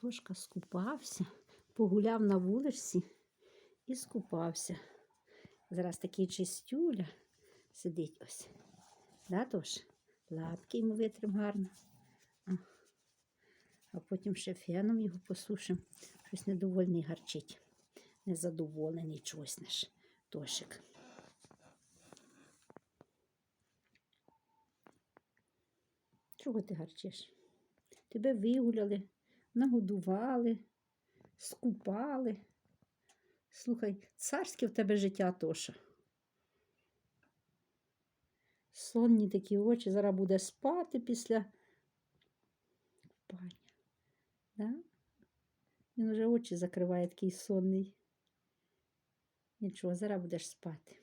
Тошка скупався, погуляв на вуличці і скупався. Зараз такий чистюля сидить ось. Да, Тош? Лапки йому витрим гарно. А. а потім ще феном його посушимо. Щось недовольний гарчить. Незадоволений чогось наш Тошик. Чого ти гарчиш? Тебе вигуляли, нагодували, скупали. Слухай, царське в тебе життя Тоша. Сонні такі очі, зараз буде спати після купання. Да? Він уже очі закриває такий сонний. Нічого, зараз будеш спати.